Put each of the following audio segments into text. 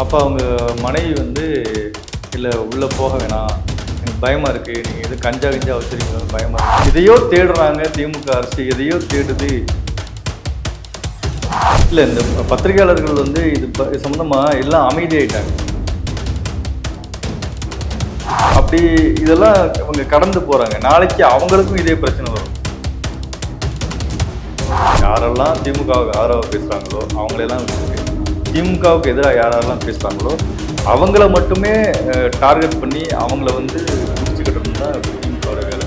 அப்போ அவங்க மனைவி வந்து இல்லை உள்ளே போக வேணாம். எனக்கு பயமாக இருக்குது நீங்கள் எது கஞ்சா கஞ்சா வச்சுருக்கீங்க பயமாக இருக்கு. எதையோ தேடுறாங்க திமுக அரசு. எதையோ தேடுது. இல்லை இந்த பத்திரிகையாளர்கள் வந்து இது சம்மந்தமாக எல்லாம் அமைதியாயிட்டாங்க. அப்படி இதெல்லாம் இவங்க கடந்து போகிறாங்க நாளைக்கு அவங்களுக்கும் இதே பிரச்சனை வரும். யாரெல்லாம் திமுகவுக்கு ஆதரவாக பேசுகிறாங்களோ அவங்களெல்லாம் திமுகவுக்கு எதிராக யாரெல்லாம் பேசுகிறாங்களோ அவங்கள மட்டுமே டார்கெட் பண்ணி அவங்கள வந்து முடிச்சுக்கிட்டு தான் திமுகவோட வேலை.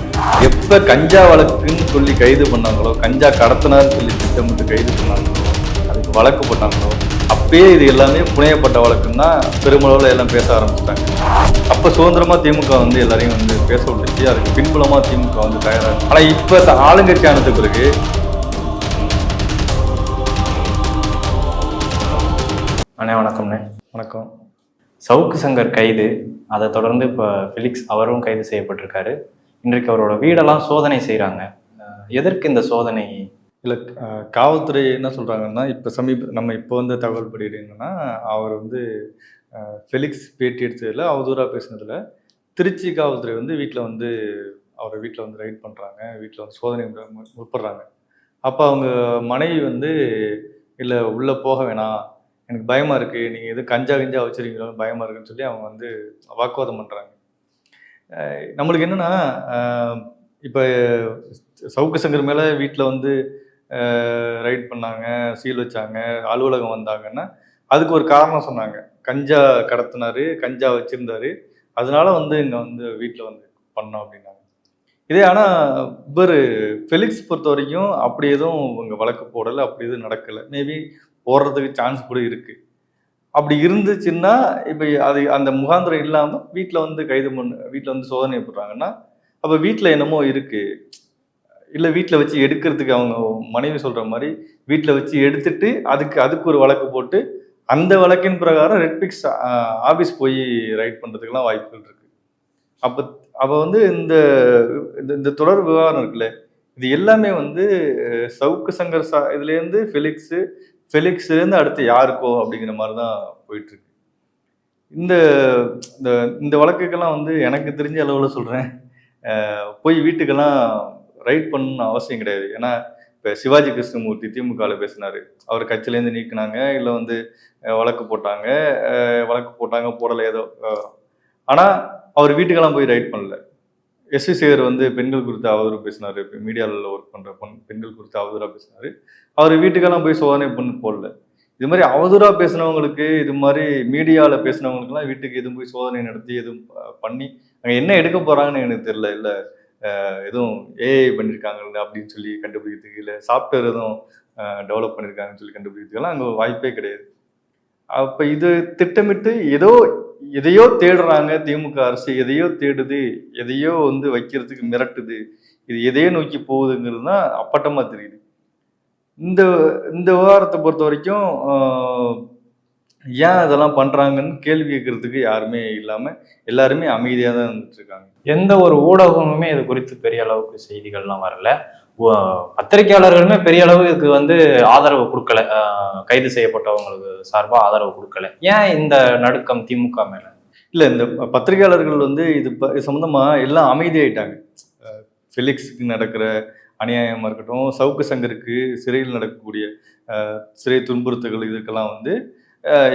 எப்போ கஞ்சா வழக்குன்னு சொல்லி கைது பண்ணாங்களோ கஞ்சா கடத்தினார்னு சொல்லி திட்டமிட்டு கைது பண்ணாங்களோ அதுக்கு வழக்கு போட்டாங்களோ அப்பயே இது எல்லாமே புனையப்பட்ட வழக்குன்னா பெருமளவில் எல்லாம் பேச ஆரம்பிச்சிட்டாங்க. அப்போ சுதந்திரமாக திமுக வந்து எல்லாரையும் வந்து பேச விட்டுச்சு. அதுக்கு பின்புலமாக திமுக வந்து தயாராக ஆனால் இப்போ ஆளுங்கட்சி ஆனது பிறகு அண்ணே வணக்கம்ண்ணே. வணக்கம். சவுக்கு சங்கர் கைது. அதை தொடர்ந்து இப்போ ஃபிலிக்ஸ் அவரும் கைது செய்யப்பட்டிருக்காரு. இன்றைக்கு அவரோட வீடெல்லாம் சோதனை செய்கிறாங்க எதற்கு இந்த சோதனை? இல்லை காவல்துறை என்ன சொல்கிறாங்கன்னா இப்போ சமீப நம்ம இப்போ வந்து தகவல் படிக்கிறது என்னன்னா அவர் வந்து ஃபெலிக்ஸ் பேட்டி எடுத்ததில் அவதூறாக பேசுனதில் திருச்சி காவல்துறை வந்து வீட்டில் வந்து அவரை வீட்டில் வந்து ரைட் பண்ணுறாங்க வீட்டில் வந்து சோதனை முற்படுறாங்க. அப்போ அவங்க மனைவி வந்து இல்லை உள்ளே போக வேணாம். எனக்கு பயமாக இருக்குது நீங்கள் எது கஞ்சா கஞ்சா வச்சுருக்கீங்களோ பயமாக இருக்குன்னு சொல்லி அவங்க வந்து வாக்குவாதம் பண்ணுறாங்க நம்மளுக்கு என்னென்னா இப்போ சவுக்கு சங்கர் மேலே வீட்டில் வந்து ரைட் பண்ணாங்க சீல் வச்சாங்க அலுவலகம் வந்தாங்கன்னா அதுக்கு ஒரு காரணம் சொன்னாங்க. கஞ்சா கடத்தினாரு கஞ்சா வச்சுருந்தாரு. அதனால வந்து இங்கே வந்து வீட்டில் வந்து பண்ணோம் அப்படின்னாங்க. இதே ஆனால் இவர் ஃபெலிக்ஸ் பொறுத்த வரைக்கும் அப்படி எதுவும் இவங்க வழக்கு போடலை அப்படி எதுவும் நடக்கலை. மேபி போடுறதுக்கு சான்ஸ் கூட இருக்குது அப்படி இருந்துச்சுன்னா இப்போ அது அந்த முகாந்திரம் இல்லாமல் வீட்டில் வந்து கைது பண்ணு வீட்டில் வந்து சோதனை போடுறாங்கன்னா அப்போ வீட்டில் என்னமோ இருக்குது இல்லை வீட்டில் வச்சு எடுக்கிறதுக்கு அவங்க மனைவி சொல்கிற மாதிரி வீட்டில் வச்சு எடுத்துட்டு அதுக்கு அதுக்கு ஒரு வழக்கு போட்டு அந்த வழக்கின் பிரகாரம் ரெட்பிக்ஸ் ஆஃபீஸ் போய் ரைட் பண்ணுறதுக்கெல்லாம் வாய்ப்புகள் இருக்குது அப்போ அப்போ வந்து இந்த இந்த- இந்த தொடர் விவகாரம் இருக்குல்ல இது எல்லாமே வந்து சவுக்கு சங்கர் சா இதுலேருந்து ஃபெலிக்ஸு ஃபெலிக்ஸ்லேருந்து அடுத்து யாருக்கோ அப்படிங்கிற மாதிரி தான் போயிட்டுருக்கு. இந்த இந்த இந்த வழக்குக்கெல்லாம் வந்து எனக்கு தெரிஞ்ச அளவில் சொல்கிறேன் போய் வீட்டுக்கெல்லாம் ரைட் பண்ணணும்னு அவசியம் கிடையாது. ஏன்னா இப்போ சிவாஜி கிருஷ்ணமூர்த்தி திமுகவில் பேசினார். அவர் கட்சியிலேருந்து நீக்கினாங்க இல்லை வந்து வழக்கு போட்டாங்க வழக்கு போட்டாங்க போடலை ஏதோ. ஆனால் அவர் வீட்டுக்கெல்லாம் போய் ரைட் பண்ணல. எஸ்வி சேகர் வந்து பெண்கள் குறித்து அவதூறு பேசினார். இப்போ மீடியாவில் ஒர்க் பண்ணுற பெண் பெண்கள் குறித்து அவதூறாக பேசினார். அவர் வீட்டுக்கெல்லாம் போய் சோதனை பண்ணு போடல. இது மாதிரி அவதூறாக பேசினவங்களுக்கு இது மாதிரி மீடியாவில் பேசினவங்களுக்குலாம் வீட்டுக்கு எதுவும் போய் சோதனை நடத்தி எதுவும் பண்ணி அங்கே என்ன எடுக்க போகிறாங்கன்னு எனக்கு தெரியல இல்லை எதுவும் ஏஐ பண்ணியிருக்காங்கல்ல அப்படின்னு சொல்லி கண்டுபிடிக்கிறதுக்கு இல்லை சாஃப்ட்வேர் எதுவும் டெவலப் பண்ணியிருக்காங்கன்னு சொல்லி கண்டுபிடிக்கிறதுக்கெல்லாம் அங்கே வாய்ப்பே கிடையாது. அப்போ இது திட்டமிட்டு ஏதோ எதையோ தேடுறாங்க திமுக அரசு எதையோ தேடுது எதையோ வந்து வைக்கிறதுக்கு மிரட்டுது. இது எதையோ நோக்கி போகுதுங்கிறது தான் அப்பட்டமாக தெரியுது. இந்த இந்த விவகாரத்தை பொறுத்த வரைக்கும் ஏன் அதெல்லாம் பண்ணுறாங்கன்னு கேள்வி கேட்கறதுக்கு யாருமே இல்லாமல் எல்லாருமே அமைதியாக தான் இருந்துட்டுருக்காங்க எந்த ஒரு ஊடகமுமே இது குறித்து பெரிய அளவுக்கு செய்திகள்லாம் வரல. பத்திரிகையாளர்களுமே பெரிய அளவுக்கு வந்து ஆதரவு கொடுக்கல. கைது செய்யப்பட்டவங்களுக்கு சார்பாக ஆதரவு கொடுக்கல. ஏன் இந்த நடுக்கம் திமுக மேல? இல்லை இந்த பத்திரிகையாளர்கள் வந்து இது சம்மந்தமாக எல்லாம் அமைதியாயிட்டாங்க. அஹ், ஃபெலிக்ஸுக்கு நடக்கிற அநியாயமாக இருக்கட்டும் சவுக்கு சங்கருக்கு சிறையில் நடக்கக்கூடிய சிறை துன்புறுத்தல்கள் இதுக்கெல்லாம் வந்து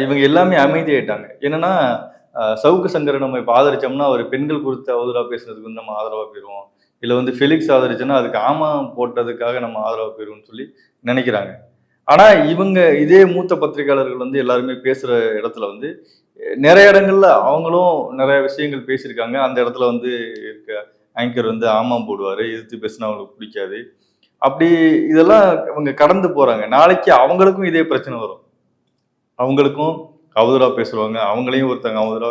இவங்க எல்லாமே அமைதியாயிட்டாங்க. என்னன்னா சவுக்கு சங்கரை நம்ம இப்போ ஆதரிச்சோம்னா அவர் பெண்கள் குறித்து அவதூறாக பேசுறதுக்கு வந்து நம்ம ஆதரவாக போயிடுவோம் இல்லை வந்து ஃபெலிக்ஸ் ஆதரிச்சுன்னா அதுக்கு ஆமாம் போட்டதுக்காக நம்ம ஆதரவு பெறுவோம்னு சொல்லி நினைக்கிறாங்க. ஆனால் இவங்க இதே மூத்த பத்திரிகையாளர்கள் வந்து எல்லாருமே பேசுகிற இடத்துல வந்து நிறைய இடங்கள்ல அவங்களும் நிறைய விஷயங்கள் பேசியிருக்காங்க. அந்த இடத்துல வந்து இருக்க ஆங்கர் வந்து ஆமாம் போடுவார் எதிர்த்து பேசினா அவங்களுக்கு பிடிக்காது. அப்படி இதெல்லாம் இவங்க கடந்து போகிறாங்க நாளைக்கு அவங்களுக்கும் இதே பிரச்சனை வரும். அவங்களுக்கும் அவதூறா பேசுவாங்க அவங்களையும் ஒருத்தங்க அவதூறா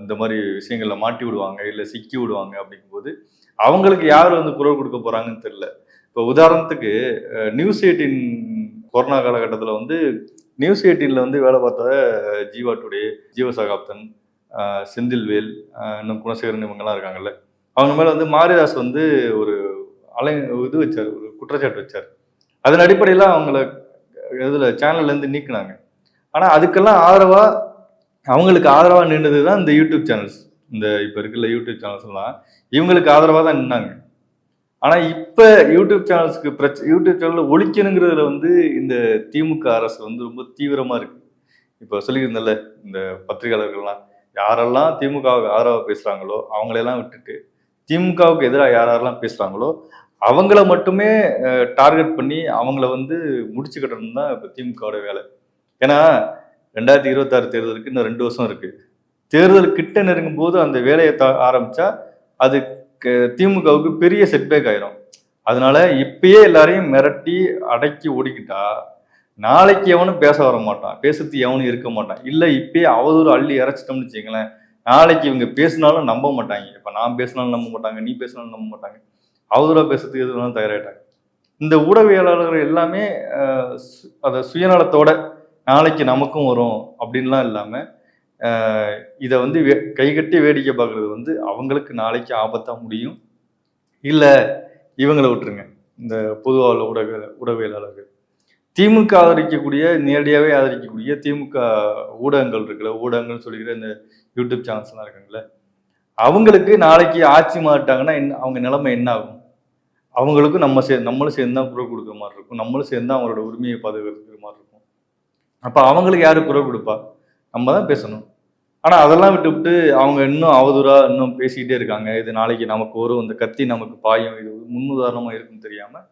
இந்த மாதிரி விஷயங்களில் மாட்டி விடுவாங்க இல்லை சிக்கி விடுவாங்க அப்படிங்கும்போது அவங்களுக்கு யார் வந்து குரல் கொடுக்க போகிறாங்கன்னு தெரில இப்போ உதாரணத்துக்கு நியூஸ் எயிட்டின் கொரோனா காலகட்டத்தில் வந்து நியூஸ் எயிட்டீனில் வந்து வேலை பார்த்த ஜீவா டுடே ஜீவசகாப்தன் செந்தில்வேல் இன்னும் குணசேகரன் இவங்கெல்லாம் இருக்காங்கல்ல. அவங்க மேலே வந்து மாரிதாஸ் வந்து ஒரு அலை இது வச்சார் ஒரு குற்றச்சாட்டு வச்சார். அதன் அடிப்படையில் அவங்கள இதில் சேனல்லேருந்து நீக்கினாங்க. ஆனால் அதுக்கெல்லாம் ஆதரவாக அவங்களுக்கு ஆதரவாக நின்றது தான் இந்த யூடியூப் சேனல்ஸ் இந்த இப்போ இருக்குல்ல யூடியூப் சேனல்ஸ் எல்லாம் இவங்களுக்கு ஆதரவாக தான் நின்னாங்க. ஆனால் இப்போ யூடியூப் சேனல்ஸ்க்கு பிரச்சனை யூடியூப் சேனலில் ஒழிக்கணுங்கிறதுல வந்து இந்த திமுக அரசு வந்து ரொம்ப தீவிரமாக இருக்குது இப்போ சொல்லியிருந்தல இந்த பத்திரிகையாளர்கள்லாம் யாரெல்லாம் திமுகவுக்கு ஆதரவாக பேசுகிறாங்களோ அவங்களெல்லாம் விட்டுட்டு திமுகவுக்கு எதிராக யார் யாரெல்லாம் பேசுகிறாங்களோ அவங்கள மட்டுமே டார்கெட் பண்ணி அவங்கள வந்து முடிச்சு கட்டணும் தான் இப்போ திமுகவோட வேலை. ஏன்னா ரெண்டாயிரத்தி இருபத்தாறு தேர்தலுக்கு இன்னும் ரெண்டு வருஷம் இருக்குது தேர்தல் கிட்ட நெருங்கும் போது அந்த வேலையை த ஆரம்பித்தா அது திமுகவுக்கு பெரிய செட்பேக் ஆயிரும். அதனால இப்பயே எல்லாரையும் மிரட்டி அடக்கி ஓடிக்கிட்டா நாளைக்கு எவனும் பேச வர மாட்டான். பேசுறதுக்கு எவனும் இருக்க மாட்டான். இல்லை இப்பயே அவதூறு அள்ளி இறைச்சிட்டோம்னு வச்சுங்களேன் நாளைக்கு இவங்க பேசினாலும் நம்ப மாட்டாங்க. இப்போ நான் பேசினாலும் நம்ப மாட்டாங்க நீ பேசினாலும் நம்ப மாட்டாங்க. அவதூறாக பேசுறதுக்கு எது வேணாலும் இந்த ஊடகவியலாளர்கள் எல்லாமே அதை சு- சுயநலத்தோட நாளைக்கு நமக்கும் வரும் அப்படின்லாம் இல்லாமல் இதை வந்து வே- கைகட்டி வேடிக்கை பார்க்குறது வந்து அவங்களுக்கு நாளைக்கு ஆபத்தாக முடியும். இல்லை இவங்களை விட்டுருங்க. இந்த பொதுவாக ஊடக ஊடகவியலாளர்கள். திமுக ஆதரிக்கக்கூடிய நேரடியாகவே ஆதரிக்கக்கூடிய திமுக ஊடகங்கள் இருக்குல்ல ஊடகங்கள் சொல்லிக்கிற இந்த யூடியூப் சேனல்ஸ்லாம் இருக்காங்கல்ல அவங்களுக்கு நாளைக்கு ஆட்சி மாட்டாங்கன்னா என்ன அவங்க நிலைமை என்ன ஆகும் அவங்களுக்கும் நம்ம சே நம்மளும் சேர்ந்து தான் குரல் கொடுக்குற மாதிரி இருக்கும். நம்மளும் சேர்ந்து தான் அவங்களோட உரிமையை பாதுகாக்கிற மாதிரி இருக்கும். அப்போ அவங்களுக்கு யாரு குரல் கொடுப்பா? நம்ம தான் பேசணும். ஆனால் அதெல்லாம் விட்டு விட்டு அவங்க இன்னும் அவதூறா இன்னும் பேசிக்கிட்டே இருக்காங்க. இது நாளைக்கு நமக்கு வரும். இந்த கத்தி நமக்கு பாயும். இது முன்னுதாரணமாக இருக்குன்னு தெரியாம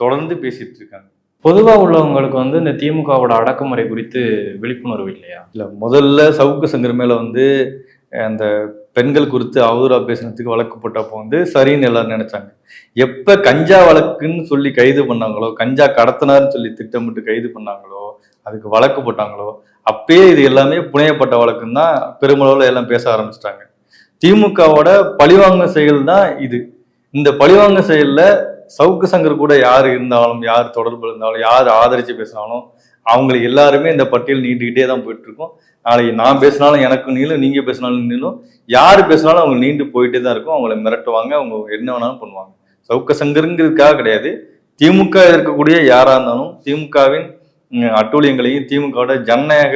தொடர்ந்து பேசிட்டு இருக்காங்க. பொதுவா உள்ளவங்களுக்கு வந்து இந்த திமுகவோட அடக்குமுறை குறித்து விழிப்புணர்வு இல்லையா? இல்ல முதல்ல சவுக்கு சங்கர் மேல வந்து அந்த பெண்கள் குறித்து அவதூறா பேசினதுக்கு வழக்கு போட்டப்போ வந்து சரின்னு எல்லாரும் நினைச்சாங்க. எப்ப கஞ்சா வழக்குன்னு சொல்லி கைது பண்ணாங்களோ கஞ்சா கடத்தினார்னு சொல்லி திட்டமிட்டு கைது பண்ணாங்களோ அதுக்கு வழக்கு போட்டாங்களோ அப்பயே இது எல்லாமே புனையப்பட்ட வழக்குன்னு தான் பெருமளவில் எல்லாம் பேச ஆரம்பிச்சிட்டாங்க. திமுகவோட பழிவாங்க செயல் தான் இது. இந்த பழிவாங்க செயல்ல சவுக்கு சங்கர் கூட யார் இருந்தாலும் யார் தொடர்பு இருந்தாலும் யார் ஆதரித்து பேசினாலும் அவங்களுக்கு எல்லாருமே இந்த பட்டியல் நீண்டுகிட்டே தான் போயிட்டுருக்கும். நாளைக்கு நான் பேசினாலும் எனக்கு நீளும் நீங்க பேசினாலும் நீளும் யார் பேசினாலும் அவங்க நீண்டு போயிட்டே தான் இருக்கும். அவங்கள மிரட்டுவாங்க அவங்க என்ன வேணாலும் பண்ணுவாங்க. சவுக்க சங்கருங்கிறதுக்காக கிடையாது. திமுக இருக்கக்கூடிய யாராக இருந்தாலும் திமுகவின் அட்டூழியங்களையும் திமுகவோட ஜனநாயக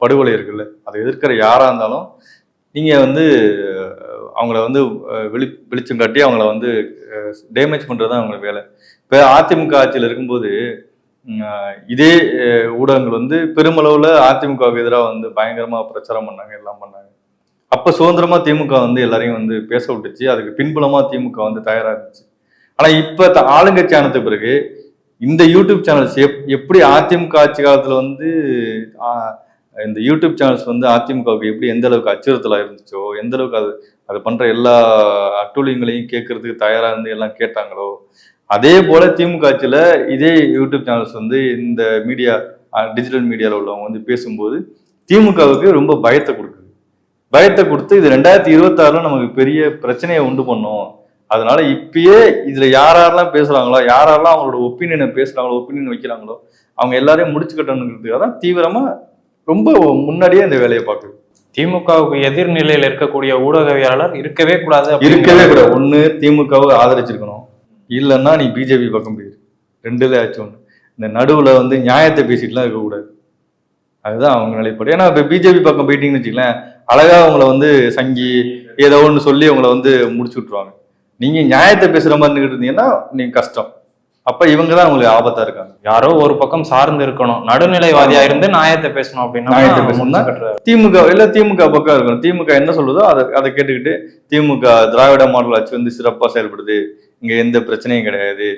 படுகொலை இருக்குல்ல அதை எதிர்க்கிற யாராக இருந்தாலும் நீங்கள் வந்து அவங்கள வந்து வெளி வெளிச்சம் காட்டி அவங்கள வந்து டேமேஜ் பண்ணுறது தான் அவங்களுக்கு வேலை. இப்போ அதிமுக ஆட்சியில் இருக்கும்போது இதே ஊடகங்கள் வந்து பெருமளவில் அதிமுகவுக்கு எதிராக வந்து பயங்கரமாக பிரச்சாரம் பண்ணாங்க எல்லாம் பண்ணாங்க. அப்போ சுதந்திரமாக திமுக வந்து எல்லாரையும் வந்து பேச விட்டுச்சு அதுக்கு பின்புலமாக திமுக வந்து தயாராக இருந்துச்சு. ஆனால் இப்போ த- ஆளுங்கட்சி ஆனது பிறகு இந்த யூடியூப் சேனல்ஸ் எப் எப்படி அதிமுக ஆட்சி காலத்தில் வந்து இந்த யூடியூப் சேனல்ஸ் வந்து அதிமுகவுக்கு எப்படி எந்த அளவுக்கு அச்சுறுத்தலாக இருந்துச்சோ எந்த அளவுக்கு அது அது பண்ணுற எல்லா அட்டூழியங்களையும் கேட்கறதுக்கு தயாராக இருந்து எல்லாம் கேட்டாங்களோ அதே போல் திமுக ஆட்சியில் இதே யூடியூப் சேனல்ஸ் வந்து இந்த மீடியா டிஜிட்டல் மீடியாவில் உள்ளவங்க வந்து பேசும்போது திமுகவுக்கு ரொம்ப பயத்தை கொடுக்குது. பயத்தை கொடுத்து இது ரெண்டாயிரத்தி இருபத்தாறுல நமக்கு பெரிய பிரச்சனையை உண்டு பண்ணும். அதனால இப்பயே இதுல யார் யாரெல்லாம் பேசுறாங்களோ யார் யாரெல்லாம் அவங்களோட ஒப்பீனியனை பேசுறாங்களோ ஒப்பீனியன் வைக்கிறாங்களோ அவங்க எல்லாரையும் முடிச்சு கட்டணுங்கிறதுக்காக தான் தீவிரமா ரொம்ப முன்னாடியே இந்த வேலையை பார்க்குது. திமுகவுக்கு எதிர்நிலையில் இருக்கக்கூடிய ஊடகவியலாளர் இருக்கவே கூடாது இருக்கவே கூடாது. ஒண்ணு திமுகவை ஆதரிச்சிருக்கணும். இல்லைன்னா நீ பிஜேபி பக்கம் போயிரு. ரெண்டுல ஆச்சு ஒண்ணு. இந்த நடுவுல வந்து நியாயத்தை பேசிட்டுலாம் இருக்கக்கூடாது. அதுதான் அவங்க நிலைப்பாடு. ஏன்னா இப்ப பிஜேபி பக்கம் போயிட்டீங்கன்னு வச்சுக்கலாம் அழகா அவங்கள வந்து சங்கி ஏதோ ஒன்று சொல்லி அவங்கள வந்து முடிச்சு விட்டுருவாங்க. நீங்க நியாயத்தை பேசுற மாதிரி இருந்தீங்கன்னா நீங்க கஷ்டம். அப்ப இவங்க தான் உங்களுக்கு ஆபத்தா இருக்காங்க. யாரோ ஒரு பக்கம் சார்ந்து இருக்கணும். நடுநிலைவாதியா இருந்து நியாயத்தை பேசணும் அப்படின்னா நியாயத்தை பேசணும்னா? திமுக இல்ல திமுக பக்கம் இருக்கணும். திமுக என்ன சொல்லுதோ அதை அதை கேட்டுக்கிட்டு திமுக திராவிட மாடல் ஆட்சி வந்து சிறப்பா செயல்படுது. இங்க எந்த பிரச்சனையும் கிடையாது.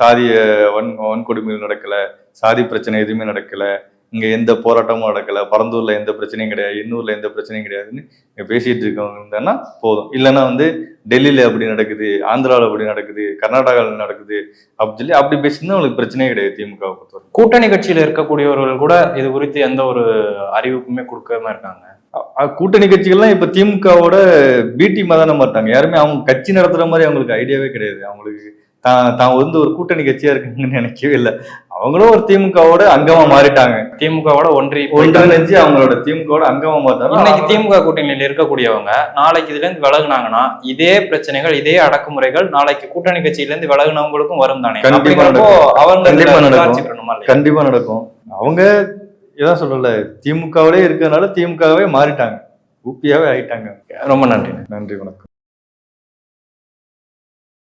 சாதிய வன் வன்கொடுமைகள் நடக்கல. சாதி பிரச்சனை எதுவுமே நடக்கல. இங்க எந்த போராட்டமும் நடக்கல பரந்தூர்ல எந்த பிரச்சனையும் கிடையாது எண்ணூர்ல எந்த பிரச்சனையும் கிடையாதுன்னு இங்க பேசிட்டு இருக்கவங்க இருந்தாங்கன்னா போதும். இல்லைன்னா வந்து டெல்லியில அப்படி நடக்குது ஆந்திராவில் அப்படி நடக்குது கர்நாடகாவில் நடக்குது அப்படின்னு சொல்லி அப்படி பேசினா அவங்களுக்கு பிரச்சனையே கிடையாது திமுக பொறுத்தவரை. கூட்டணி கட்சியில இருக்கக்கூடியவர்கள் கூட இது குறித்து எந்த ஒரு அறிவிப்புமே கொடுக்காம இருக்காங்க. கூட்டணி கட்சிகள்லாம் இப்ப திமுகவோட பி டீமா தானே மாட்டாங்க யாருமே அவங்க கட்சி நடத்துற மாதிரி அவங்களுக்கு ஐடியாவே கிடையாது. அவங்களுக்கு தான் தான் வந்து ஒரு கூட்டணி கட்சியா இருக்குங்கன்னு நினைக்கவே இல்லை. அவங்களும் ஒரு திமுகவோட அங்கமா மாறிட்டாங்க. திமுகவோட ஒன்றி ஒன்றிணைஞ்சு அவங்களோட திமுகவோட அங்கமா இன்னைக்கு மாறிட்டாங்க திமுக கூட்டணியில் இருக்கக்கூடியவங்க நாளைக்கு இதுல இருந்து விலகுனாங்கன்னா இதே பிரச்சனைகள் இதே அடக்குமுறைகள் நாளைக்கு கூட்டணி கட்சியில இருந்து விலகுனவங்களுக்கும் வரும் தானே? கண்டிப்பா அவங்க? கண்டிப்பா நடக்கும். அவங்க இதான் சொல்லல திமுகவிலே இருக்கிறதுனால திமுகவே மாறிட்டாங்க. ஊப்பியாவே ஆயிட்டாங்க. ரொம்ப நன்றி. நன்றி வணக்கம்.